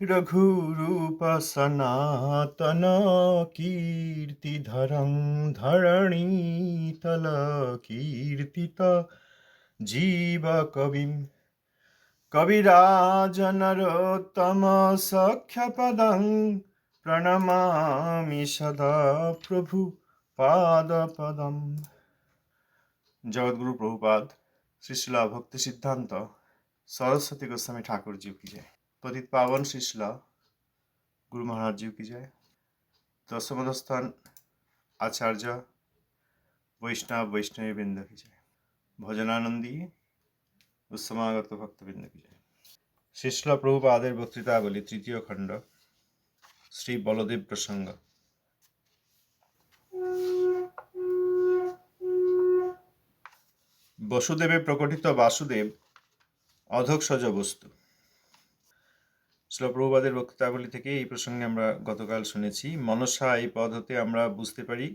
रघुरूप सनातन कीर्तिधरं धरणीतल कीर्तित जीवकविम् कविराजनरोत्तमसख्यपदं प्रणमामि सदा प्रभु पादपदम् जगद्गुरु प्रभुपाद श्रीशिला भक्ति सिद्धांत सरस्वती गोस्वामी ठाकुर जी की जय पतित पावन श्रीशिला गुरु महाराज जी की जय दशम स्थान आचार्य वैष्णव वैष्णवी वृंद की जय ভজনানন্দী উৎসমাগত ভক্তবৃন্দ কি জয় শিশল প্রভুপাদের বক্তৃতাবলী তৃতীয় খণ্ড শ্রী বলদেব প্রসঙ্গ বসুদেবে প্রকটিত বাসুদেব অধক্ষজ বস্তু শ্রীপ্রভুপাদের বক্তৃতাবলী থেকে এই প্রসঙ্গে আমরা গতকাল শুনেছি। মনসা এই পদ হতে আমরা বুঝতে পারি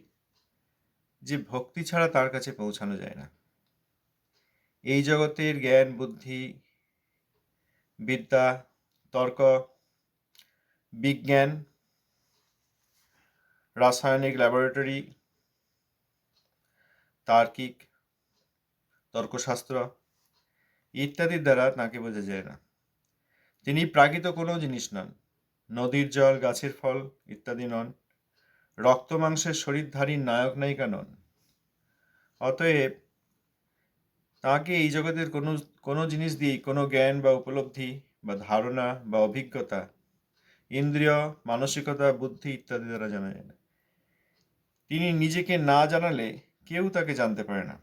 যে ভক্তি ছাড়া তার কাছে পৌঁছানো যায় না। এই জগতের জ্ঞান, বুদ্ধি, বিদ্যা, তর্ক, বিজ্ঞান, রাসায়নিক ল্যাবরেটরি তার্কিক, তর্কশাস্ত্র ইত্যাদির দ্বারা তাকে বোঝা যায় না। তিনি প্রাকৃত কোনো জিনিস নন। নদীর জল, গাছের ফল ইত্যাদি নন। রক্ত মাংসের শরীরধারী নায়ক নায়িকা নন। অতএব তাকে এই জগতের কোনো কোনো জিনিস দিয়ে কোনো জ্ঞান বা উপলব্ধি বা ধারণা বা অভিজ্ঞতা, ইন্দ্রিয়, মানসিকতা, বুদ্ধি ইত্যাদি দ্বারা জানা যায় না। তিনি নিজেকে না জানালে কেউ তাকে জানতে পারে না।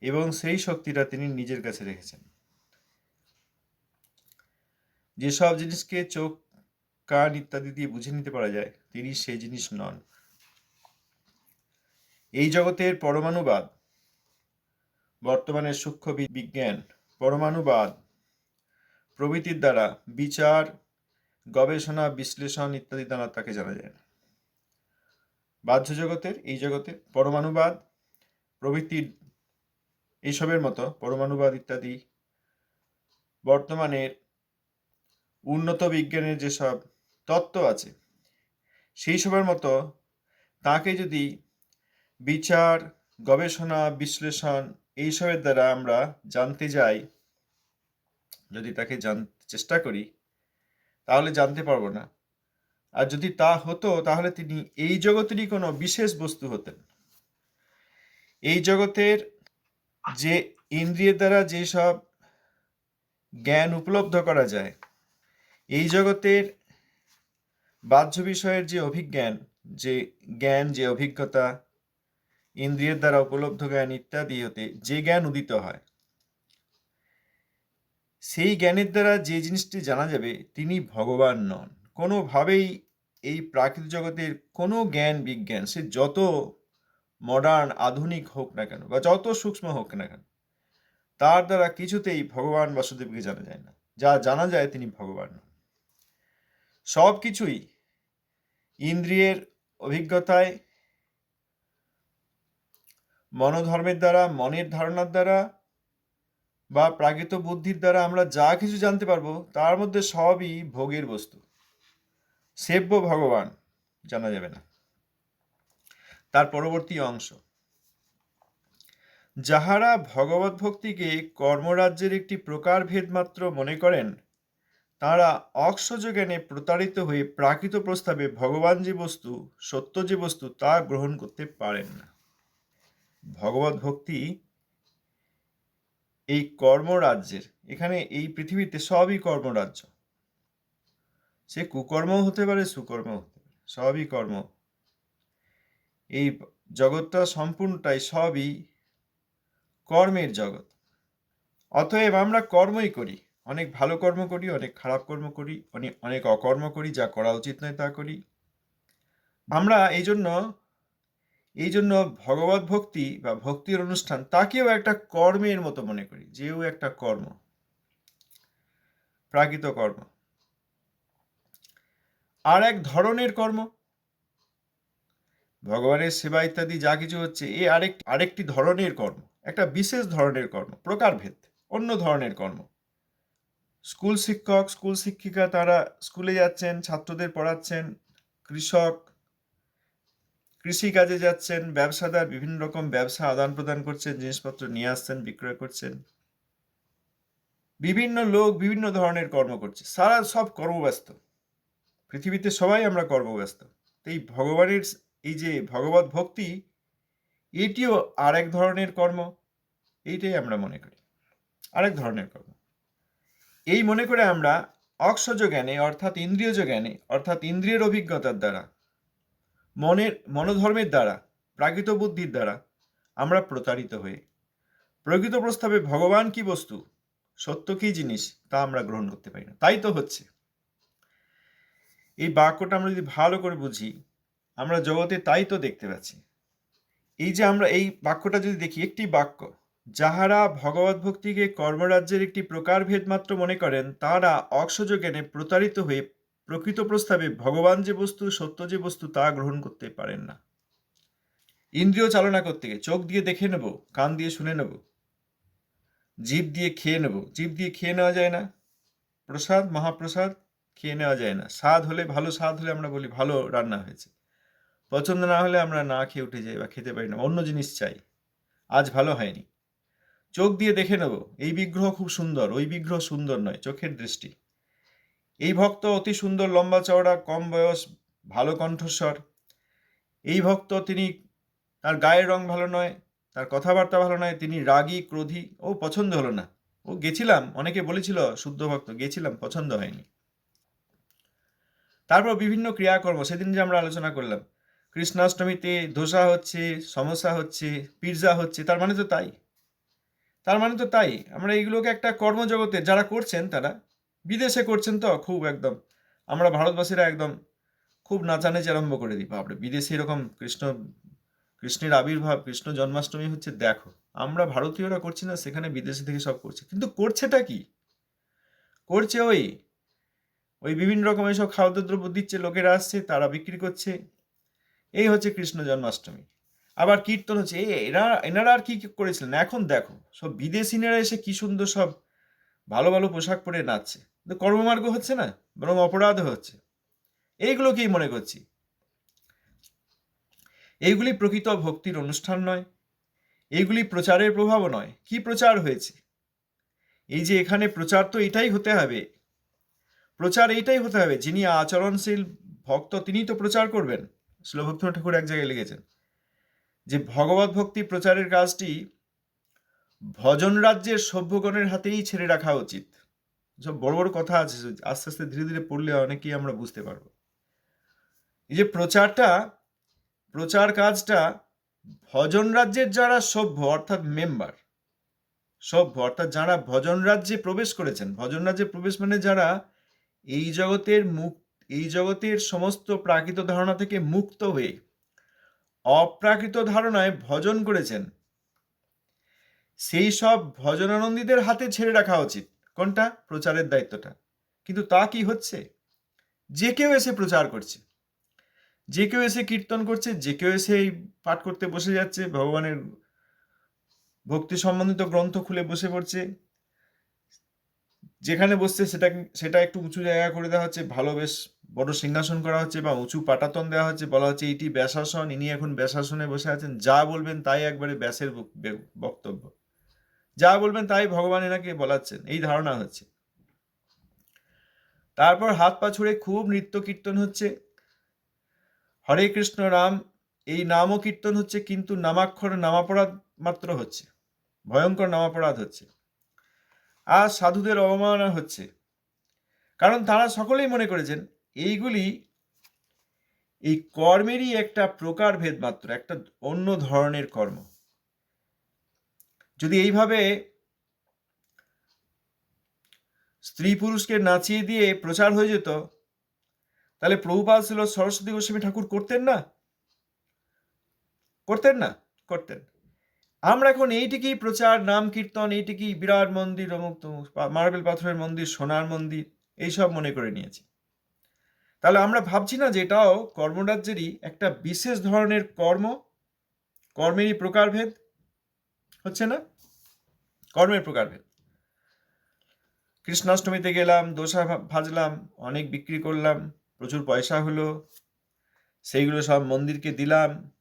এবং সেই শক্তিটা তিনি নিজের কাছে রেখেছেন। যেসব জিনিসকে চোখ, কান ইত্যাদি দিয়ে বুঝে নিতে পারা যায়, তিনি সেই জিনিস নন। এই জগতের পরমাণুবাদ বর্তমানে সূক্ষ্ম বিজ্ঞান, পরমাণুবাদ, প্রভৃতির দ্বারা বিচার, গবেষণা, বিশ্লেষণ ইত্যাদি দ্বারা তাকে জানা যায়। বাহ্য জগতের এই জগতে পরমাণুবাদ, প্রভৃতির এইসবের মতো পরমাণুবাদ ইত্যাদি বর্তমানের উন্নত বিজ্ঞানের যেসব তত্ত্ব আছে, সেই সবের মতো তাকে যদি বিচার, গবেষণা, বিশ্লেষণ এইসবের দ্বারা আমরা জানতে যাই, যদি তাকে জানতে চেষ্টা করি, তাহলে জানতে পারব না। আর যদি তা হতো, তাহলে তিনি এই জগতেরই কোনো বিশেষ বস্তু হতেন। এই জগতের যে ইন্দ্রিয়ের দ্বারা যেসব জ্ঞান উপলব্ধ করা যায় এই জগতের বাহ্য বিষয়ের যে অভিজ্ঞান, যে জ্ঞান, যে অভিজ্ঞতা, ইন্দ্রিয়ের দ্বারা উপলব্ধ জ্ঞান ইত্যাদি হতে যে জ্ঞান উদিত হয়, সেই জ্ঞানের দ্বারা যে জিনিসটি জানা যাবে তিনি ভগবান নন। কোনোভাবেই এই প্রাকৃতিক জগতের কোনো জ্ঞান, বিজ্ঞান, সে যত মডার্ন আধুনিক হোক না কেন, বা যত সূক্ষ্ম হোক না কেন, তার দ্বারা কিছুতেই ভগবান বাসুদেবকে জানা যায় না। যা জানা যায় তিনি ভগবান সব কিছুই ইন্দ্রিয়ের অভিজ্ঞতায়, মনোধর্মের দ্বারা, মনের ধারণার দ্বারা বা প্রাকৃত বুদ্ধির দ্বারা আমরা যা কিছু জানতে পারব, তার মধ্যে সবই ভোগের বস্তু। সেব্য ভগবান জানা যাবে না। তার পরবর্তী অংশ। যাহারা ভগবত ভক্তিকে কর্মরাজ্যের একটি প্রকারভেদ মাত্র মনে করেন তারা জ্ঞানে প্রতারিত হয়ে প্রাকৃত প্রস্তাবে ভগবান যে বস্তু, সত্য যে বস্তু তা গ্রহণ করতে পারেন না। ভগবত ভক্তি এই কর্মরাজ্যের, এখানে এই পৃথিবীতে সবই কর্মরাজ্য। সে কুকর্ম হতে পারে সুকর্ম হতে পারে, সবই কর্ম। এই জগৎটা সম্পূর্ণটাই সবই কর্মের জগৎ। অতএব আমরা কর্মই করি। অনেক ভালো কর্ম করি, অনেক খারাপ কর্ম করি অনেক অনেক অকর্ম করি, যা করা উচিত নয় তা করি। আমরা এই জন্য এই জন্য ভগবত ভক্তি বা ভক্তির অনুষ্ঠান তাকেও একটা কর্মের মতো মনে করি, যেও একটা কর্ম। প্রাকৃত কর্ম। আর এক ধরনের কর্ম। ভগবানের সেবা ইত্যাদি যা কিছু হচ্ছে, এ আরেক, আরেকটি ধরনের কর্ম, একটা বিশেষ ধরনের কর্ম, প্রকারভেদ, অন্য ধরনের কর্ম। স্কুল শিক্ষক, স্কুল শিক্ষিকা তারা স্কুলে যাচ্ছেন, ছাত্রদের পড়াচ্ছেন, কৃষক, কৃষিকাজে যাচ্ছেন, ব্যবসাদার বিভিন্ন রকম ব্যবসা আদান প্রদান করছেন, জিনিসপত্র নিয়ে আসছেন, বিক্রয় করছেন। বিভিন্ন লোক বিভিন্ন ধরনের কর্ম করছে। সারা সব কর্মব্যস্ত। পৃথিবীতে সবাই আমরা কর্মব্যস্ত। এই ভগবানের এই যে ভগবত ভক্তি, এটিও আরেক ধরনের কর্ম। এইটাই আমরা মনে করি। আরেক ধরনের কর্ম। এই মনে করে আমরা অক্ষজ জ্ঞানে অর্থাৎ ইন্দ্রিয়জ জ্ঞানে, অর্থাৎ ইন্দ্রিয়ের অভিজ্ঞতার দ্বারা, মনের, মনোধর্মের দ্বারা, প্রাকৃত বুদ্ধির দ্বারা আমরা প্রতারিত হয়ে, প্রকৃত প্রস্তাবে ভগবান কি বস্তু, সত্য কি জিনিস তা আমরা গ্রহণ করতে পারি না। তাই তো হচ্ছে। এই বাক্যটা আমরা যদি ভালো করে বুঝি, আমরা জগতে তাই তো দেখতে পাচ্ছি। এই যে আমরা এই বাক্যটা যদি দেখি, একটি বাক্য যাহারা ভগবত ভক্তিকে কর্মরাজ্যের একটি প্রকারভেদ মাত্র মনে করেন তারা অক্ষজ জ্ঞানে প্রতারিত হয়ে প্রকৃত প্রস্তাবে ভগবান যে বস্তু, সত্য যে বস্তু, তা গ্রহণ করতে পারেন না। ইন্দ্রিয় চালনা করতে গিয়ে চোখ দিয়ে দেখে নেব, কান দিয়ে শুনে নেব, জীব দিয়ে খেয়ে নেব। জীব দিয়ে খেয়ে নেওয়া যায় না। প্রসাদ, মহাপ্রসাদ খেয়ে নেওয়া যায় না। স্বাদ হলে, ভালো স্বাদ হলে আমরা বলি, ভালো রান্না হয়েছে। পছন্দ না হলে আমরা না খেয়ে উঠে যাই বা খেতে পারি না। অন্য জিনিস চাই। আজ ভালো হয়নি। চোখ দিয়ে দেখে নেব, এই বিগ্রহ খুব সুন্দর, ওই বিগ্রহ সুন্দর নয়, চোখের দৃষ্টি। এই ভক্ত অতি সুন্দর, লম্বা চওড়া, কম বয়স, ভালো কণ্ঠস্বর। এই ভক্ত তিনি তার গায়ের রং ভালো নয়, তার কথাবার্তা ভালো নয়, তিনি রাগী, ক্রোধী, ও পছন্দ হলো না। ও গেছিলাম, অনেকে বলেছিল, শুদ্ধ ভক্ত, গেছিলাম, পছন্দ হয়নি। তারপর বিভিন্ন ক্রিয়াকর্ম, সেদিন যে আমরা আলোচনা করলাম। কৃষ্ণাষ্টমীতে ধোসা হচ্ছে সমস্যা হচ্ছে, পিৎজা হচ্ছে, তার মানে তো তাই। তার মানে তো তাই। আমরা এইগুলোকে একটা কর্মজগতে যারা করছেন তারা, বিদেশে করছেন তো খুব একদম। আমরা ভারতবাসীরা একদম খুব নাচানাচি আরম্ভ করে দিই, বাপরে। বিদেশে এরকম কৃষ্ণ, কৃষ্ণের আবির্ভাব, কৃষ্ণ জন্মাষ্টমী হচ্ছে দেখো। আমরা ভারতীয়রা করছি না, সেখানে বিদেশে থেকে সব করছে। কিন্তু করছেটা কি? করছে ওই ওই বিভিন্ন রকম এইসব খাদ্যদ্রব্য দিচ্ছে, লোকেরা আসছে, তারা বিক্রি করছে। এই হচ্ছে কৃষ্ণ জন্মাষ্টমী। আবার কীর্তন হচ্ছে এরা, এনারা আর কি করেছিলেন? এখন দেখো, সব বিদেশি বিদেশিনেরা এসে কি সুন্দর সব ভালো ভালো পোশাক পরে নাচছে। কিন্তু কর্মমার্গ হচ্ছে না, বরং অপরাধ হচ্ছে। এইগুলোকেই মনে করছি। এইগুলি প্রকৃত ভক্তির অনুষ্ঠান নয়, এইগুলি প্রচারের প্রভাবও নয়। কি প্রচার হয়েছে? এই যে এখানে প্রচার তো এটাই হতে হবে। প্রচার এইটাই হতে হবে। যিনি আচরণশীল ভক্ত, তিনিই তো প্রচার করবেন। শিলভক্ত ঠাকুর এক জায়গায় লিখেছেন। যে ভগবত ভক্তি প্রচারের কাজটি ভজন রাজ্যের সভ্যগণের হাতেই ছেড়ে রাখা উচিত। সব বড় বড় কথা আছে, আস্তে আস্তে ধীরে ধীরে পড়লে অনেকেই আমরা বুঝতে পারব। এই যে প্রচারটা, প্রচার কাজটা ভজন রাজ্যের যারা সভ্য, অর্থাৎ মেম্বার সভ্য, অর্থাৎ যারা ভজন রাজ্যে প্রবেশ করেছেন, ভজন রাজ্যে প্রবেশ মানে যারা এই জগতের মুক এই জগতের সমস্ত প্রাকৃত ধারণা থেকে মুক্ত হয়ে অপ্রাকৃত ধারণায় ভজন করেছেন। সেই সব ভজনানন্দীদের হাতে ছেড়ে রাখা উচিত। কোনটা? প্রচারের দায়িত্বটা। কিন্তু তা কি হচ্ছে? যে কেউ এসে প্রচার করছে। যে কেউ এসে কীর্তন করছে, যে কেউ এসে পাঠ করতে বসে যাচ্ছে, ভগবানের ভক্তি সম্বন্ধিত গ্রন্থ খুলে বসে পড়ছে। যেখানে বসছে সেটা সেটা একটু উঁচু জায়গা করে দেওয়া হচ্ছে, ভালো বেশ বড় সিংহাসন করা হচ্ছে বা উঁচু পাটাতন দেওয়া হচ্ছে, বলা হচ্ছে এটি ব্যাসাসন। ইনি এখন ব্যাসাসনে বসে আছেন। যা বলবেন তাই একবারে ব্যাসের বক্তব্য। যা বলবেন তাই ভগবান এনাকে বলাচ্ছেন। এই ধারণা হচ্ছে। তারপর হাত পা ছুড়ে খুব নৃত্য কীর্তন হচ্ছে। হরে কৃষ্ণ রাম, এই নামও কীর্তন হচ্ছে, কিন্তু নামাক্ষর নামাপরাধ মাত্র হচ্ছে। ভয়ঙ্কর নামাপরাধ হচ্ছে। আর সাধুদের অবমাননা হচ্ছে। কারণ তারা সকলেই মনে করেছেন এইগুলি এই কর্মেরই একটা প্রকারভেদ মাত্র, একটা অন্য ধরনের কর্ম। যদি এইভাবে স্ত্রী পুরুষকে নাচিয়ে দিয়ে প্রচার হয়ে যেত, তাহলে প্রভুপাল ছিল সরস্বতী গোস্বামী ঠাকুর করতেন না? করতেন না? করতেন। আমরা এখন এইটিকেই প্রচার, নাম, কীর্তন, এইটিকেই বিরাট মন্দির, অমুক মার্বেল পাথরের মন্দির, সোনার মন্দির, এইসব মনে করে নিয়েছি। তাহলে আমরা ভাবছি না যে এটাও কর্মরাজ্যেরই একটা বিশেষ ধরনের কর্ম, কর্মেরই প্রকারভেদ, হচ্ছে না? কর্মের প্রকারভেদ। কৃষ্ণাষ্টমীতে গেলাম, দোসা ভাজলাম, অনেক বিক্রি করলাম, প্রচুর পয়সা হলো, সেইগুলো সব মন্দিরকে দিলাম,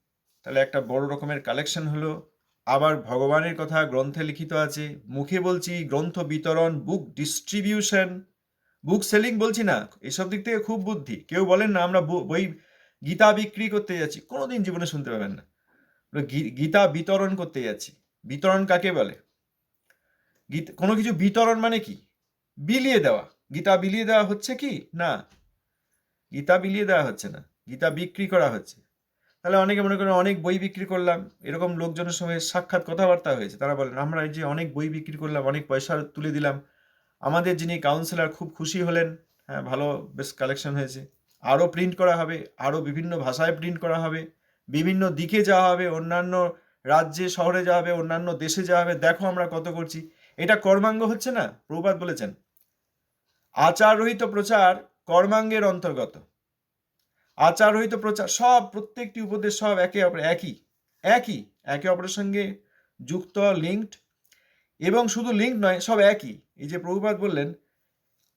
তাহলে একটা বড় রকমের কালেকশন হলো। আবার ভগবানের কথা গ্রন্থে লিখিত আছে, মুখে বলছি, গ্রন্থ বিতরণ বুক ডিস্ট্রিবিউশন বুক সেলিং বলছি না, এসব দিক থেকে খুব বুদ্ধি। কেউ বলেন না, আমরা বই- গীতা বিক্রি করতে যাচ্ছি। কোনোদিন জীবনে শুনতে পাবেন না। গীতা বিতরণ করতে যাচ্ছি। বিতরণ কাকে বলে? গীত- কোনো কিছু বিতরণ মানে কি? বিলিয়ে দেওয়া। গীতা বিলিয়ে দেওয়া হচ্ছে কি? না। গীতা বিলিয়ে দেওয়া হচ্ছে না। গীতা বিক্রি করা হচ্ছে। তাহলে অনেকে মনে করেন, অনেক বই বিক্রি করলাম। এরকম লোকজনের সঙ্গে সাক্ষাৎ কথাবার্তা হয়েছে। তারা বলেন, আমরা এই যে অনেক বই বিক্রি করলাম, অনেক পয়সা তুলে দিলাম। আমাদের যিনি কাউন্সিলর খুব খুশি হলেন হ্যাঁ ভালো বেশ কালেকশন হয়েছে। আরও প্রিন্ট করা হবে, আরও বিভিন্ন ভাষায় প্রিন্ট করা হবে, বিভিন্ন দিকে যাওয়া হবে, অন্যান্য রাজ্যে, শহরে যাওয়া হবে, অন্যান্য দেশে যাওয়া হবে। দেখো আমরা কত করছি। এটা কর্মাঙ্গ হচ্ছে না? প্রভুপাত বলেছেন আচার রহিত প্রচার কর্মাঙ্গের অন্তর্গত। আচার রহিত প্রচার, সব, প্রত্যেকটি উপদেশ সব একে অপর, একই একই। একে অপরের সঙ্গে যুক্ত লিঙ্কড এবং শুধু লিঙ্ক নয়, সব একই। এই যে প্রভুপাত বললেন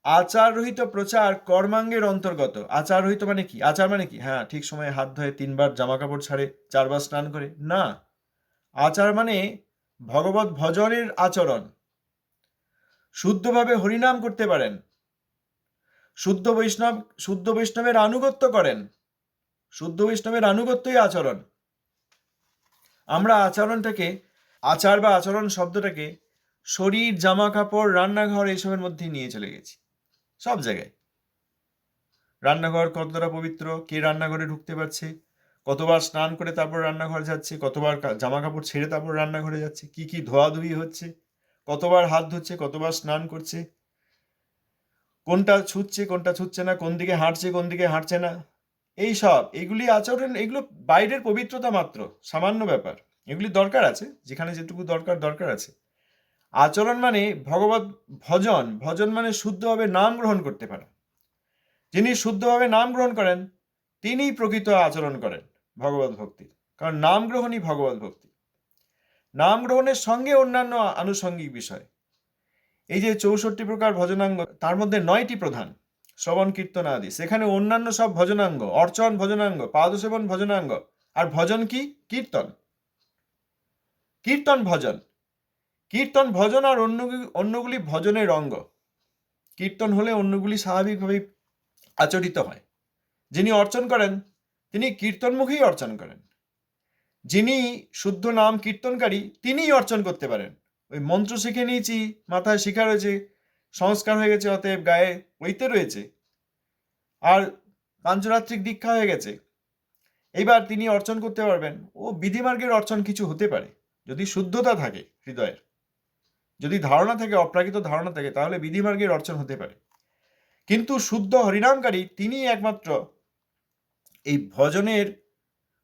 আচার রহিত প্রচার কর্মাঙ্গের অন্তর্গত। আচার রহিত মানে কি? আচার মানে কি? হ্যাঁ ঠিক সময়ে হাত ধোয় তিনবার জামা কাপড় ছাড়ে, চারবার স্নান করে। না, আচার মানে ভগবত ভজনের আচরণ। শুদ্ধভাবে হরিনাম করতে পারেন। শুদ্ধ বৈষ্ণব, শুদ্ধ বৈষ্ণবের আনুগত্য করেন। শুদ্ধ বৈষ্ণবের আনুগত্যই আচরণ। আমরা আচরণটাকে, আচার বা আচরণ শব্দটাকে শরীর জামা কাপড় রান্নাঘর এইসবের মধ্যে নিয়ে চলে গেছি। সব জায়গায়। রান্নাঘর কতটা পবিত্র, কে রান্নাঘরে ঢুকতে পারছে, কতবার স্নান করে তারপর রান্নাঘর যাচ্ছে, কতবার জামা কাপড় ছেড়ে তারপর রান্নাঘরে যাচ্ছে, কি কি ধোয়াধুয়ি হচ্ছে, কতবার হাত ধুচ্ছে, কতবার স্নান করছে, কোনটা ছুটছে কোনটা ছুটছে না, কোন দিকে হাঁটছে, কোন দিকে হাঁটছে না, এই সব, এগুলি আচরণ, এগুলো বাইরের পবিত্রতা মাত্র, সামান্য ব্যাপার। এগুলি দরকার আছে, যেখানে যেটুকু দরকার দরকার আছে। আচরণ মানে ভগবত, ভজন ভজন মানে শুদ্ধভাবে নাম গ্রহণ করতে পারা। যিনি শুদ্ধভাবে নাম গ্রহণ করেন, তিনিই প্রকৃত আচরণ করেন ভগবত ভক্তি কারণ নাম গ্রহণই ভগবত ভক্তি। নাম গ্রহণের সঙ্গে অন্যান্য আনুষঙ্গিক বিষয়। এই যে চৌষট্টি প্রকার ভজনাঙ্গ, তার মধ্যে নয়টি প্রধান। শ্রবণ, কীর্তন আদি। সেখানে অন্যান্য সব ভজনাঙ্গ, অর্চন ভজনাঙ্গ, পাদসেবন ভজনাঙ্গ। আর ভজন কি? কীর্তন। কীর্তন, ভজন। কীর্তন, ভজন আর অন্য অন্যগুলি ভজনের অঙ্গ। কীর্তন হলে অন্যগুলি স্বাভাবিকভাবেই আচরিত হয়। যিনি অর্চন করেন, তিনি কীর্তনমুখেই অর্চন করেন। যিনি শুদ্ধ নাম কীর্তনকারী, তিনিই অর্চন করতে পারেন। ওই মন্ত্র শিখে নিয়েছি, মাথায় শিখা রয়েছে, সংস্কার হয়ে গেছে, অতএব গায়ে ওইতে রয়েছে। আর পাঞ্চরাত্রিক দীক্ষা হয়ে গেছে। এইবার তিনি অর্চন করতে পারবেন। ও বিধিমার্গের অর্চন কিছু হতে পারে, যদি শুদ্ধতা থাকে হৃদয়ের। যদি ধারণা থাকে, অপ্রাকৃত ধারণা থাকে, তাহলে বিধিমার্গের অর্চন হতে পারে। কিন্তু শুদ্ধ হরিনামকারী তিনি একমাত্র এই ভজনের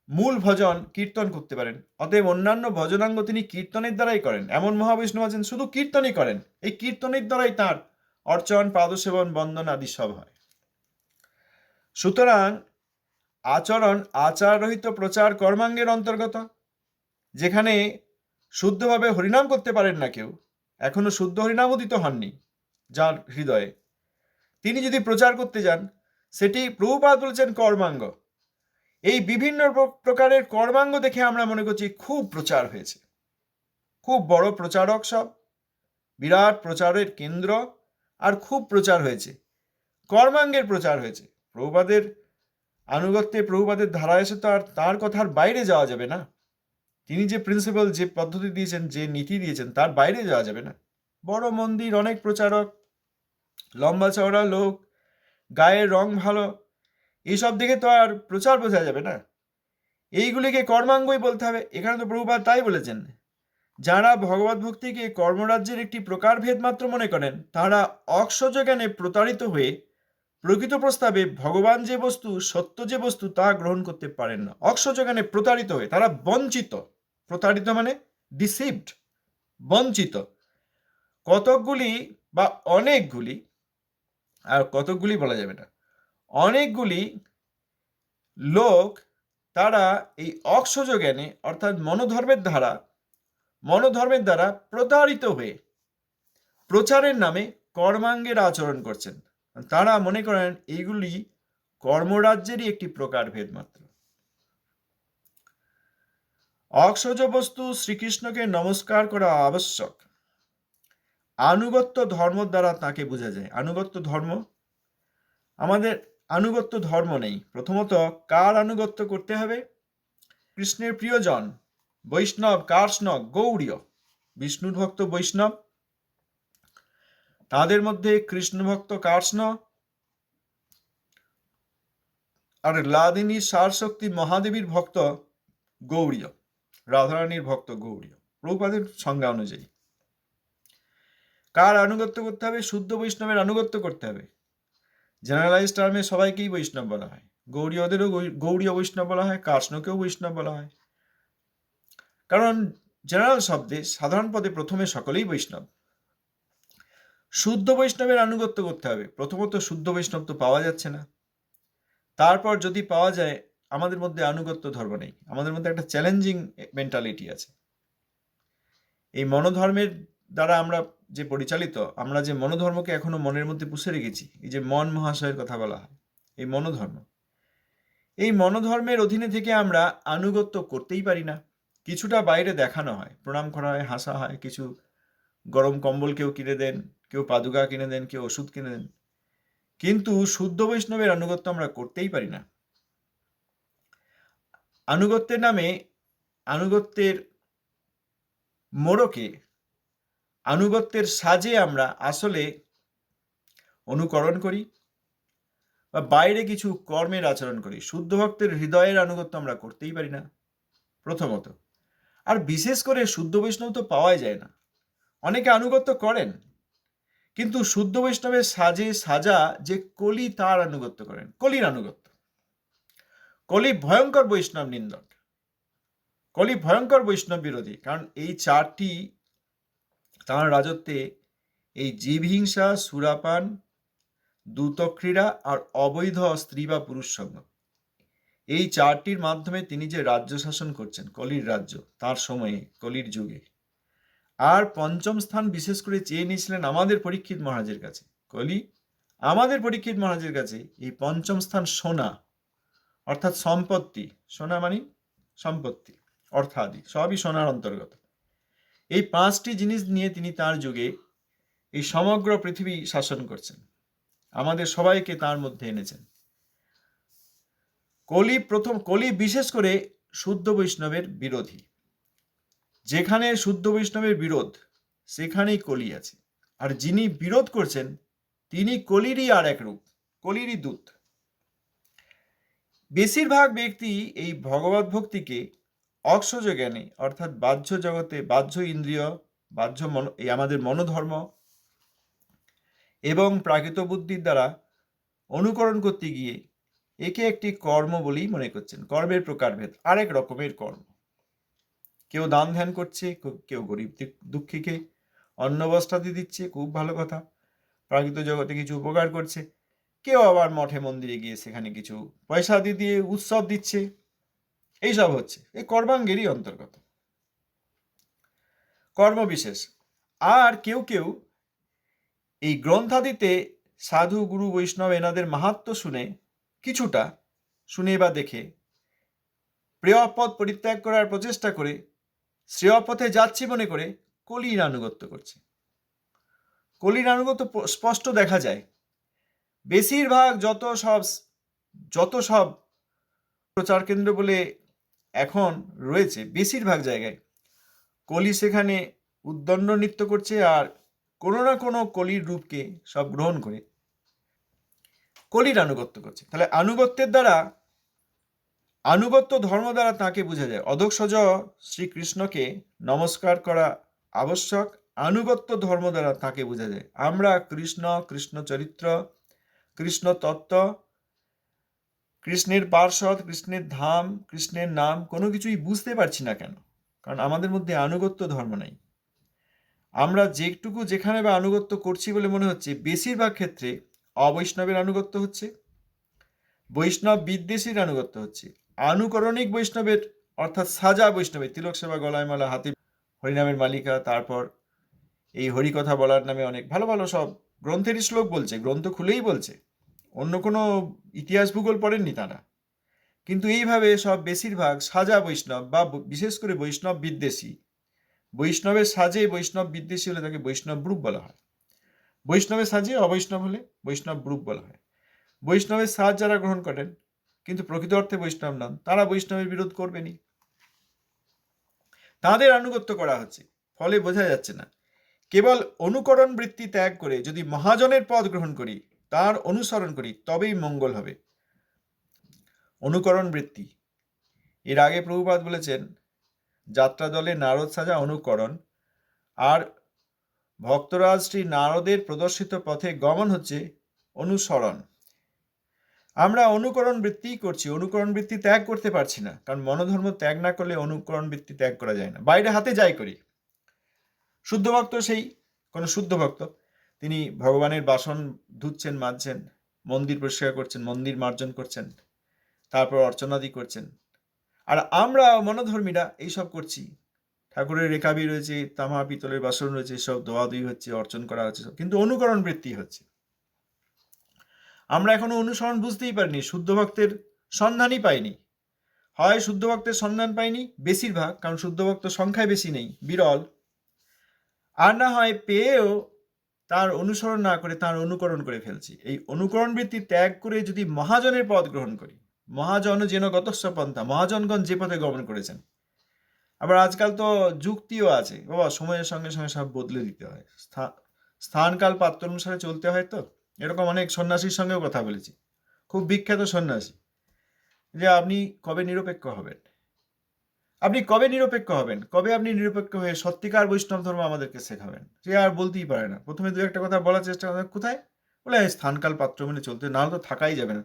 মূল ভজন কীর্তন করতে পারেন। অতএব অন্যান্য ভজনাঙ্গ তিনি কীর্তনের দ্বারাই করেন। এমন মহাবিষ্ণু আছেন, শুধু কীর্তনই করেন। এই কীর্তনের দ্বারাই তার অর্চন, পাদসেবন, বন্দন আদি সব হয়। সুতরাং আচরণ আচাররহিত প্রচার কর্মাঙ্গের অন্তর্গত, যেখানে শুদ্ধভাবে হরিনাম করতে পারেন না কেউ এখনও শুদ্ধ হরিনাম উদিত হননি যার হৃদয়ে। তিনি যদি প্রচার করতে যান, সেটি প্রভুপাত বলেছেন কর্মাঙ্গ। এই বিভিন্ন প্রকারের কর্মাঙ্গ দেখে আমরা মনে করছি খুব প্রচার হয়েছে। খুব বড় প্রচারক সব, বিরাট প্রচারের কেন্দ্র, আর খুব প্রচার হয়েছে। কর্মাঙ্গের প্রচার হয়েছে। প্রভুপাদের আনুগত্যে প্রভুপাদের ধারা এসে তো আর তার কথার বাইরে যাওয়া যাবে না। তিনি যে প্রিন্সিপাল যে পদ্ধতি দিয়েছেন, যে নীতি দিয়েছেন, তার বাইরে যাওয়া যাবে না। বড় মন্দির, অনেক প্রচারক, লম্বা চওড়া লোক, গায়ের রং ভালো, এইসব দেখে তো আর প্রচার বোঝা যাবে না। এইগুলিকে কর্মাঙ্গই বলতে হবে। এখানে তো প্রভুপাত তাই বলেছেন, যারা ভগবত ভক্তিকে কর্মরাজ্যের একটি প্রকারভেদ মাত্র মনে করেন, তারা অক্ষজ জ্ঞানে প্রতারিত হয়ে প্রকৃত প্রস্তাবে ভগবান যে বস্তু, সত্য যে বস্তু তা গ্রহণ করতে পারেন না। অক্ষজ জ্ঞানে প্রতারিত হয়ে, তারা বঞ্চিত। প্রতারিত মানে ডিসিভড বঞ্চিত। কতকগুলি বা অনেকগুলি, আর কতকগুলি বলা যাবে না, অনেকগুলি লোক তারা এই অক্ষজ্ঞানে অর্থাৎ মনোধর্মের দ্বারা মনোধর্মের দ্বারা প্রতারিত হয়ে প্রচারের নামে কর্মাঙ্গের আচরণ করছেন। তারা মনে করেন, এইগুলি কর্মরাজ্যেরই একটি প্রকারভেদ মাত্র। অক্ষজ বস্তু শ্রীকৃষ্ণকে নমস্কার করা আবশ্যক। আনুগত্য ধর্ম দ্বারা তাকে বোঝা যায়। আনুগত্য ধর্ম? আমাদের আনুগত্য ধর্ম নেই। প্রথমত, কার আনুগত্য করতে হবে? কৃষ্ণের প্রিয়জন, বৈষ্ণব কার্ষ্ণব গৌড়ীয় বিষ্ণুর ভক্ত বৈষ্ণব। তাদের মধ্যে কৃষ্ণ ভক্ত কার্ষ্ণ আর লাদিনী সারশক্তি মহাদেবীর ভক্ত গৌড়ীয়। রাধারানীর ভক্ত গৌড়ীয় প্রভুপাদের সংজ্ঞা অনুযায়ী। কার আনুগত্য করতে হবে? শুদ্ধ বৈষ্ণবের আনুগত্য করতে হবে। জেনারেলাইজ টার্মে সবাইকেই বৈষ্ণব বলা হয়। গৌরীয়দেরও গৌ- গৌড়ীয় বৈষ্ণব বলা হয়, কার্ষ্ণকেও বৈষ্ণব বলা হয়। কারণ জেনারেল শব্দে সাধারণ পদে প্রথমে সকলেই বৈষ্ণব। শুদ্ধ বৈষ্ণবের আনুগত্য করতে হবে। প্রথমত শুদ্ধ বৈষ্ণব তো পাওয়া যাচ্ছে না। তারপর যদি পাওয়া যায় আমাদের মধ্যে আনুগত্য ধর্ম নেই। আমাদের মধ্যে একটা চ্যালেঞ্জিং মেন্টালিটি আছে। এই মনোধর্মের দ্বারা আমরা যে পরিচালিত, আমরা যে মনোধর্মকে এখনও মনের মধ্যে পুষে রেখেছি, এই যে মন মহাশয়ের কথা বলা হয়, এই মনোধর্ম। এই মনোধর্মের অধীনে থেকে আমরা আনুগত্য করতেই পারি না। কিছুটা বাইরে দেখানো হয়। প্রণাম করা হয়, হাসা হয়, কিছু গরম কম্বল কেউ কিনে দেন, কেউ পাদুকা কিনে দেন, কেউ ওষুধ কিনে দেন। কিন্তু শুদ্ধ বৈষ্ণবের আনুগত্য আমরা করতেই পারি না। আনুগত্যের নামে আনুগত্যের মোড়কে আনুগত্যের সাজে আমরা আসলে অনুকরণ করি বা বাইরে কিছু কর্মের আচরণ করি। শুদ্ধ ভক্তের হৃদয়ের আনুগত্য আমরা করতেই পারি না, প্রথমত। আর বিশেষ করে শুদ্ধ বৈষ্ণব তো পাওয়াই যায় না। অনেকে আনুগত্য করেন, কিন্তু শুদ্ধ বৈষ্ণবের সাজে সাজা যে কলি তার আনুগত্য করেন, কলির আনুগত্য। কলি ভয়ঙ্কর বৈষ্ণব নিন্দক। কলি ভয়ঙ্কর বৈষ্ণব বিরোধী। কারণ এই চারটি তাঁর রাজত্বে এই জীবহিংসা, সুরাপান, দ্রুতক্রীড়া আর অবৈধ স্ত্রী বা পুরুষ সঙ্গ। এই চারটির মাধ্যমে তিনি যে রাজ্য শাসন করছেন, কলির রাজ্য, তার সময়ে, কলির যুগে। আর পঞ্চম স্থান বিশেষ করে চেয়ে নিয়েছিলেন আমাদের পরীক্ষিত মহারাজের কাছে। কলি, আমাদের পরীক্ষিত মহারাজের কাছে এই পঞ্চম স্থান সোনা। অর্থাৎ সম্পত্তি সোনা মানে সম্পত্তি, অর্থাদি, সবই সোনার অন্তর্গত। এই পাঁচটি জিনিস নিয়ে তিনি তার যুগে এই সমগ্র পৃথিবী শাসন করছেন। আমাদের সবাইকে তার মধ্যে এনেছেন। কলি প্রথম, কলি বিশেষ করে শুদ্ধ বৈষ্ণবের বিরোধী। যেখানে শুদ্ধ বৈষ্ণবের বিরোধ, সেখানেই কলি আছে। আর যিনি বিরোধ করছেন, তিনি কলিরই আর এক রূপ, কলিরই দূত। বেশিরভাগ ব্যক্তি এই ভগবত ভক্তিকে অক্ষজ জ্ঞানে অর্থাৎ বাহ্য জগতে বাহ্য ইন্দ্রিয়, বাহ্য মন, এই আমাদের মনোধর্ম এবং প্রাকৃত বুদ্ধির দ্বারা অনুকরণ করতে গিয়ে একে একটি কর্ম বলেই মনে করছেন, কর্মের প্রকারভেদ, আরেক রকমের কর্ম। কেউ দান ধ্যান করছে, কেউ- গরিব দুঃখীকে অন্ন বস্ত্রাদি দিচ্ছে, খুব ভালো কথা। প্রাকৃত জগতে কিছু উপকার করছে কেউ আবার মঠে, মন্দিরে গিয়ে সেখানে কিছু পয়সা দিয়ে দিয়ে উৎসব দিচ্ছে। এইসব হচ্ছে। এই কর্মাঙ্গেরই অন্তর্গত। কর্মবিশেষ। আর কেউ কেউ এই গ্রন্থাদিতে সাধু, গুরু, বৈষ্ণব এনাদের মাহাত্ম শুনে কিছুটা শুনে বা দেখে প্রিয়পথ পরিত্যাগ করার প্রচেষ্টা করে শ্রেয়পথে যাচ্ছি মনে করে কলির আনুগত্য করছে। কলির আনুগত্য স্পষ্ট দেখা যায়। বেশিরভাগ যত সব যত সব প্রচার কেন্দ্র বলে এখন রয়েছে, বেশিরভাগ জায়গায় কলি সেখানে উদ্দণ্ড নৃত্য করছে আর কোনো না কোনো কলির রূপকে সব গ্রহণ করে। কলির আনুগত্য করছে। তাহলে আনুগত্যের দ্বারা, আনুগত্য ধর্ম দ্বারা তাকে বোঝা যায়। অধক্ষজ শ্রীকৃষ্ণকে নমস্কার করা আবশ্যক। আনুগত্য ধর্ম দ্বারা তাকে বোঝা যায়। আমরা কৃষ্ণ কৃষ্ণ চরিত্র কৃষ্ণ তত্ত্ব কৃষ্ণের পার্শ্বদ, কৃষ্ণের ধাম, কৃষ্ণের নাম, কোনো কিছুই বুঝতে পারছি না কেন? কারণ আমাদের মধ্যে আনুগত্য ধর্ম নাই। আমরা যেটুকু যেখানে বা আনুগত্য করছি বলে মনে হচ্ছে, বেশিরভাগ ক্ষেত্রে অবৈষ্ণবের আনুগত্য হচ্ছে, বৈষ্ণব বিদ্বেষীর আনুগত্য হচ্ছে। আনুকরণিক বৈষ্ণবের, অর্থাৎ সাজা বৈষ্ণবের, তিলক সেবা গলায় মালা হাতে, হরিনামের মালিকা, তারপর এই হরিকথা বলার নামে অনেক ভালো ভালো সব গ্রন্থেরই শ্লোক বলছে, গ্রন্থ খুলেই বলছে। অন্য কোনো ইতিহাস ভূগোল পড়েননি তারা। কিন্তু এইভাবে সব বেশিরভাগ সাজা বৈষ্ণব বা বিশেষ করে বৈষ্ণব বিদ্বেষী। বৈষ্ণবের সাজে বৈষ্ণব বিদ্বেষী হলে তাকে বৈষ্ণব গ্রুপ বলা হয়। বৈষ্ণবের সাজে অবৈষ্ণব হলে বৈষ্ণব গ্রুপ বলা হয়। বৈষ্ণবের সাজ যারা গ্রহণ করেন, কিন্তু প্রকৃত অর্থে বৈষ্ণব নন, তারা বৈষ্ণবের বিরোধ করবেনই। তাদের আনুগত্য করা হচ্ছে, ফলে বোঝা যাচ্ছে না। কেবল অনুকরণ বৃত্তি ত্যাগ করে যদি মহাজনের পদ গ্রহণ করি তার অনুসরণ করি, তবেই মঙ্গল হবে। অনুকরণ বৃত্তি। এর আগে প্রভুপাত বলেছেন, যাত্রা দলে নারদ সাজা অনুকরণ, আর ভক্তরাজ শ্রী নারদের প্রদর্শিত পথে গমন হচ্ছে অনুসরণ। আমরা অনুকরণ বৃত্তিই করছি, অনুকরণ বৃত্তি ত্যাগ করতে পারছি না, কারণ মনোধর্ম ত্যাগ না করলে অনুকরণ বৃত্তি ত্যাগ করা যায় না। বাইরে হাতে যাই করি। শুদ্ধ ভক্ত সেই, কোনো শুদ্ধ ভক্ত তিনি ভগবানের বাসন ধুচ্ছেন, মাজছেন, মন্দির পরিষ্কার করছেন, মন্দির মার্জন করছেন, তারপর অর্চনাদি করছেন। আর আমরা মনোধর্মীরা এইসব করছি। ঠাকুরের রেখাবি রয়েছে, তামা পিতলের বাসন রয়েছে সব দোয়া দোয়াদুই হচ্ছে, অর্চন করা হচ্ছে কিন্তু অনুকরণ বৃত্তি হচ্ছে। আমরা এখনও অনুসরণ বুঝতেই পারিনি, শুদ্ধ ভক্তের সন্ধানই পাইনি। হয় শুদ্ধ ভক্তের সন্ধান পাইনি, বেশিরভাগ, কারণ শুদ্ধ ভক্ত সংখ্যায় বেশি নেই, বিরল। আর না হয় পেয়েও তার অনুসরণ না করে তার অনুকরণ করে ফেলছি। এই অনুকরণ বৃত্তি ত্যাগ করে যদি মহাজনের পদ গ্রহণ করি, মহাজন যেন গতস্ব পন্থা, মহাজনগণ যে পথে গমন করেছেন। আবার আজকাল তো যুক্তিও আছে। বাবা, সময়ের সঙ্গে সঙ্গে সব বদলে দিতে হয়। স্থা- স্থানকাল পাত্র অনুসারে চলতে হয় তো? এরকম অনেক সন্ন্যাসীর সঙ্গেও কথা বলেছি। খুব বিখ্যাত সন্ন্যাসী। যে আপনি কবে নিরপেক্ষ হবেন? আপনি কবে নিরপেক্ষ হবেন? কবে আপনি নিরপেক্ষ হয়ে সত্যিকার বৈষ্ণব ধর্ম আমাদেরকে শেখাবেন? সে আর বলতেই পারে না। প্রথমে দু একটা কথা বলার চেষ্টা করে কোথায়? বলে, "এই স্থানকাল পাত্র মেনে চলতে নাহলে তো থাকাই যাবে না।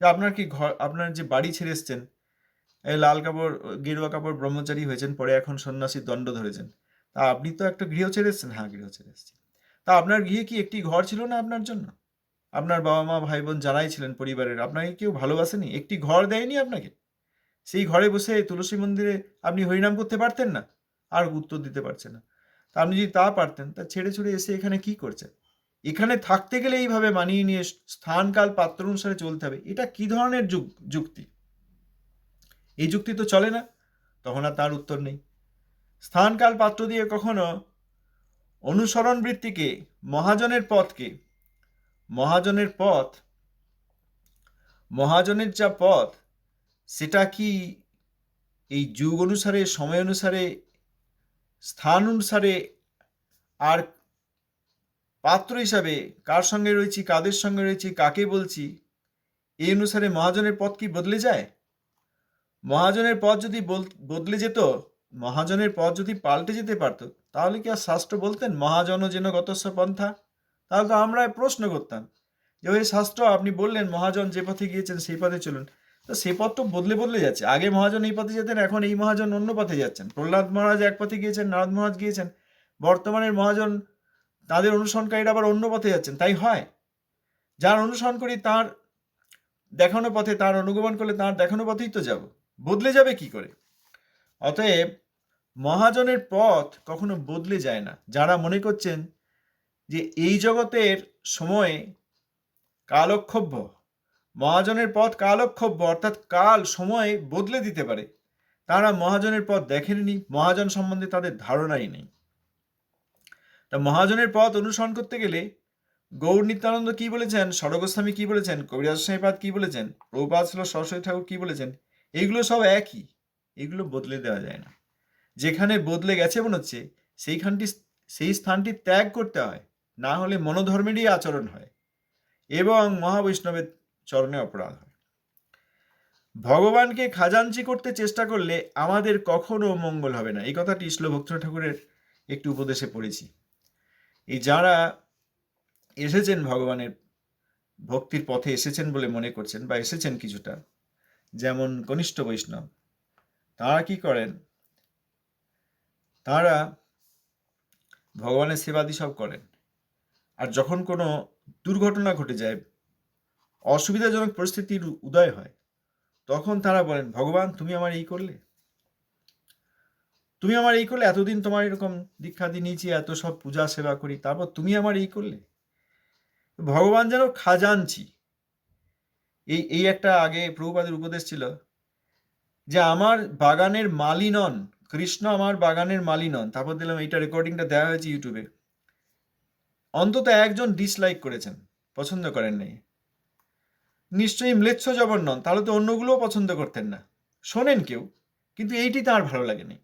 যে আপনার কি ঘর, আপনার যে বাড়ি ছেড়ে এসছেন, এই লাল কাপড়, গেরুয়া কাপড় ব্রহ্মচারী হয়েছেন, পরে এখন সন্ন্যাসীর দণ্ড ধরেছেন। তা আপনি তো একটা গৃহ ছেড়ে এসছেন। হ্যাঁ গৃহ ছেড়ে এসছেন তা আপনার গৃহে কি একটি ঘর ছিল না আপনার জন্য? আপনার বাবা মা ভাই বোন যারাই ছিলেন পরিবারের। আপনাকে কেউ ভালোবাসেনি? একটি ঘর দেয়নি আপনাকে? সেই ঘরে বসে তুলসী মন্দিরে আপনি হরিনাম করতে পারতেন না, আর উত্তর দিতে পারছে না। তা আপনি যদি তা পারতেন, তা ছেড়ে ছুড়ে এসে এখানে কি করছেন? এখানে থাকতে গেলে এইভাবে মানিয়ে নিয়ে স্থানকাল পাত্র অনুসারে চলতে হবে, এটা কি ধরনের যুক্তি? এই যুক্তি তো চলে না, তখন আর তার উত্তর নেই। স্থানকাল পাত্র দিয়ে কখনো অনুসরণ বৃত্তিকে মহাজনের পথকে, মহাজনের পথ, মহাজনের যা পথ সেটা কি এই যুগ অনুসারে, সময় অনুসারে, স্থান অনুসারে, আর পাত্র হিসাবে কার সঙ্গে রয়েছি, কাদের সঙ্গে রয়েছি, কাকে বলছি এই অনুসারে মহাজনের পথ কি বদলে যায়? মহাজনের পথ যদি বদলে যেত, মহাজনের পথ যদি পাল্টে যেতে পারতো, তাহলে কি আর শাস্ত্র বলতেন, মহাজন যেন গতস্ব পন্থা? তাহলে তো আমরা প্রশ্ন করতাম যে, ওই শাস্ত্র আপনি বললেন, মহাজন যে পথে গিয়েছেন সেই পথে চলুন। তো সে পথ তো বদলে বদলে যাচ্ছে। আগে মহাজন এই পথে যেতেন, এখন এই মহাজন অন্য পথে যাচ্ছেন। প্রহ্লাদ মহারাজ এক পথে গিয়েছেন, নারদ মহারাজ গিয়েছেন। বর্তমানের মহাজন তাদের অনুসরণকারীরা আবার অন্য পথে যাচ্ছেন। তাই হয়। যার অনুসরণ করি তার দেখানো পথে, তার অনুগমন করলে তার দেখানো পথেই তো যাব। বদলে যাবে কি করে? অতএব মহাজনের পথ কখনো বদলে যায় না। যারা মনে করছেন যে এই জগতের সময়ে কালক্ষোভ্য মহাজনের পথ কালক্ষোভ্য অর্থাৎ কাল সময়ে বদলে দিতে পারে। তারা মহাজনের পথ দেখেননি, মহাজন সম্বন্ধে তাদের ধারণাই নেই। তা মহাজনের পথ অনুসরণ করতে গেলে গৌর নিত্যানন্দ কি বলেছেন সরগোস্বামী কি বলেছেন, কবিরাজ সাহেবাদ কি বলেছেন প্রভুপাত ছিল সরস্বতী ঠাকুর কি বলেছেন, এগুলো সব একই, এগুলো বদলে দেওয়া যায় না। যেখানে বদলে গেছে মনে হচ্ছে, সেইখানটি, সেই স্থানটি ত্যাগ করতে হয়, না হলে মনোধর্মেরই আচরণ হয়। এবং মহাবৈষ্ণবের চরণে অপরাধ হয়। ভগবানকে খাজাঞ্চি করতে চেষ্টা করলে আমাদের কখনো মঙ্গল হবে না। এই কথাটি শ্লোভক্ত ঠাকুরের একটি উপদেশে পড়েছি। এই যারা এসেছেন ভগবানের ভক্তির পথে এসেছেন বলে মনে করছেন বা এসেছেন কিছুটা, যেমন কনিষ্ঠ বৈষ্ণব, তারা কি করেন? তারা ভগবানের সেবাদি সব করেন। আর যখন কোনো দুর্ঘটনা ঘটে যায় অসুবিধাজনক পরিস্থিতির উদয় হয়। তখন তারা বলেন, ভগবান, তুমি আমার এই করলে। তুমি আমার এই করলে, এতদিন তোমার এরকম দীক্ষাদি নিয়েছি এত সব পূজা সেবা করি, তারপর তুমি আমার এই করলে। ভগবান যেন খাজানছি এই এই একটা আগে প্রভুপাদের উপদেশ ছিল যে, আমার বাগানের মালি নন কৃষ্ণ আমার বাগানের মালি নন তারপর দিলাম, এইটা রেকর্ডিংটা দেওয়া হয়েছে ইউটিউবে অন্তত একজন ডিসলাইক করেছেন, পছন্দ করেন নাই। নিশ্চয়ই ম্লেচ্ছ জবর নন, তাহলে তো অন্যগুলোও পছন্দ করতেন না। শোনেন কেউ, কিন্তু এইটি তার ভালো লাগেনি।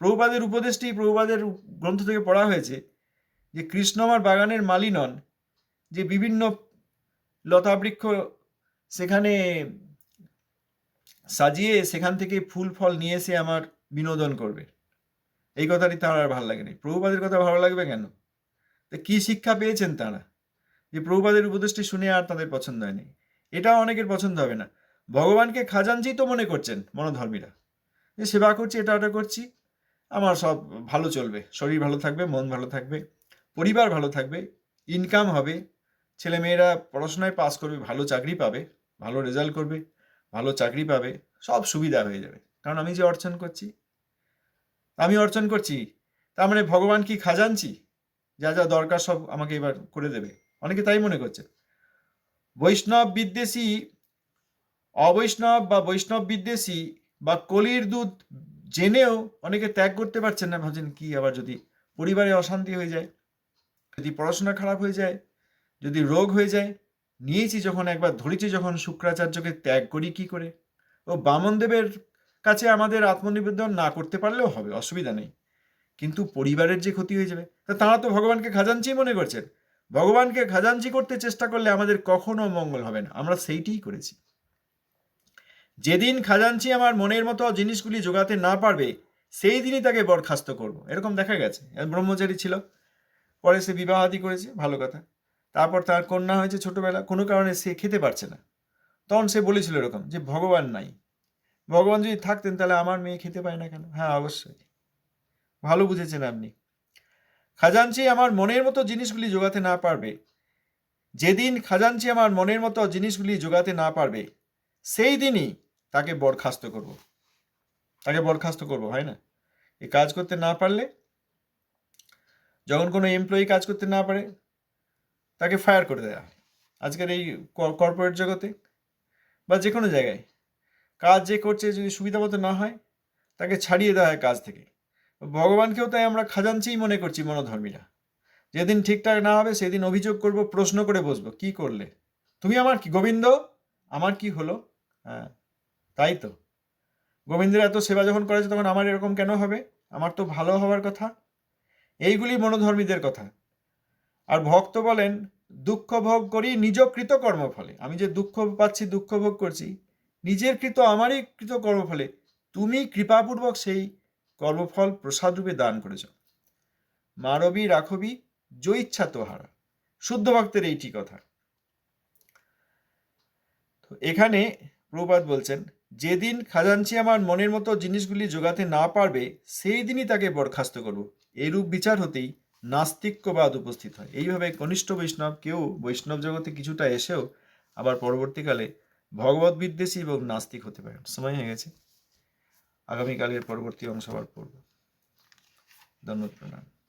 প্রভুপাদের উপদেশটি প্রভুপাদের গ্রন্থ থেকে পড়া হয়েছে যে কৃষ্ণ আমার বাগানের মালি নন, যে বিভিন্ন লতাবৃক্ষ সেখানে সাজিয়ে সেখান থেকে ফুল, ফল নিয়ে এসে আমার বিনোদন করবে। এই কথাটি তার আর ভালো লাগেনি। প্রভুপাদের কথা ভালো লাগবে কেন? তো কী শিক্ষা পেয়েছেন তারা? যে প্রভুপাদের উপদেশটি শুনে আর তাদের পছন্দ হয়নি। এটাও অনেকের পছন্দ হবে না। ভগবানকে খাজানজি তো মনে করছেন মনোধর্মীরা। যে সেবা করছি, এটা ওটা করছি, আমার সব ভালো চলবে। শরীর ভালো থাকবে, মন ভালো থাকবে, পরিবার ভালো থাকবে ইনকাম হবে ছেলে মেয়েরা পড়াশোনায় পাস করবে, ভালো চাকরি পাবে, ভালো রেজাল্ট করবে, ভালো চাকরি পাবে, সব সুবিধা হয়ে যাবে। কারণ আমি যে অর্চন করছি, আমি অর্চন করছি, তার মানে ভগবান কি খাজানছি যা যা দরকার সব আমাকে এবার করে দেবে। অনেকে তাই মনে করছে বৈষ্ণব বিদ্বেষী, অবৈষ্ণব বা বৈষ্ণব বিদ্বেষী বা কলির দুধ জেনেও অনেকে ত্যাগ করতে পারছেন না। ভাবছেন কি আবার যদি পরিবারে অশান্তি হয়ে যায়, যদি পড়াশোনা খারাপ হয়ে যায়, যদি রোগ হয়ে যায়, নিয়েছি যখন একবার, ধরেছি যখন শুক্রাচার্যকে ত্যাগ করি কি করে? ও বামনদেবের কাছে আমাদের আত্মনিবেদন না করতে পারলেও হবে, অসুবিধা নেই। কিন্তু পরিবারের যে ক্ষতি হয়ে যাবে, তা তারা তো ভগবানকে খাজাঞ্চি মনে করছেন। ভগবানকে খাজাঞ্চি করতে চেষ্টা করলে আমাদের কখনো মঙ্গল হবে না। আমরা সেইটিই করেছি। যেদিন খাজাঞ্চি আমার মনের মতো জিনিসগুলি জোগাতে না পারবে, সেই দিনই তাকে বরখাস্ত করব। এরকম দেখা গেছে। ব্রহ্মচারী ছিল। পরে সে বিবাহাদি করেছে, ভালো কথা। তারপর তার কন্যা হয়েছে ছোটবেলা। কোনো কারণে সে খেতে পারছে না। তখন সে বলেছিল এরকম যে, ভগবান নাই। ভগবান যদি থাকতেন তাহলে আমার মেয়ে খেতে পায় না কেন? হ্যাঁ অবশ্যই। ভালো বুঝেছেন আপনি। খাজাঞ্চি আমার মনের মতো জিনিসগুলি জোগাতে না পারবে। যেদিন খাজানচি আমার মনের মতো জিনিসগুলি জোগাতে না পারবে, সেই দিনই তাকে বরখাস্ত করব। তাকে বরখাস্ত করব, হয় না? এই কাজ করতে না পারলে, যখন কোনো এমপ্লয়ি কাজ করতে না পারে, তাকে ফায়ার করে দেওয়া আজকের এই কর্পোরেট জগতে বা যে কোনো জায়গায়, কাজ যে করছে যদি সুবিধা মতো না হয়, তাকে ছাড়িয়ে দেওয়া হয় কাজ থেকে। ভগবানকেও তাই আমরা খাজাঞ্চিই মনে করছি মনোধর্মীরা। যেদিন ঠিকঠাক না হবে সেদিন অভিযোগ করব, প্রশ্ন করে বসবো, কি করলে? তুমি আমার কি, গোবিন্দ? আমার কি হলো? হ্যাঁ তাই তো। গোবিন্দের এত সেবা যখন করেছে তখন আমার এরকম কেন হবে? আমার তো ভালো হওয়ার কথা। এইগুলি মনোধর্মীদের কথা। আর ভক্ত বলেন, দুঃখ ভোগ করি নিজ কৃত কর্মফলে। আমি যে দুঃখ পাচ্ছি, দুঃখ ভোগ করছি, নিজের কৃত, আমারই কৃত কর্মফলে। তুমি কৃপাপূর্বক সেই কর্মফল প্রসাদ রূপে দান করেছ। মানবী রাখবি ইচ্ছা তোহারা শুদ্ধ ভক্তের এইটি কথা। তো এখানে প্রপাত বলছেন, যেদিন খাজাঞ্চি আমার মনের মতো জিনিসগুলি জোগাতে না পারবে, সেই দিনই তাকে বরখাস্ত করব। এরূপ বিচার হতেই নাস্তিক্যবাদ উপস্থিত হয়। এইভাবে কনিষ্ঠ বৈষ্ণব, কেউ বৈষ্ণব জগতে কিছুটা এসেও আবার পরবর্তীকালে ভগবত বিদ্বেষী এবং নাস্তিক হতে পারে সময় হয়ে গেছে। আগামীকালের পরবর্তী অংশ আবার পড়ব। ধন্যবাদ প্রণাম।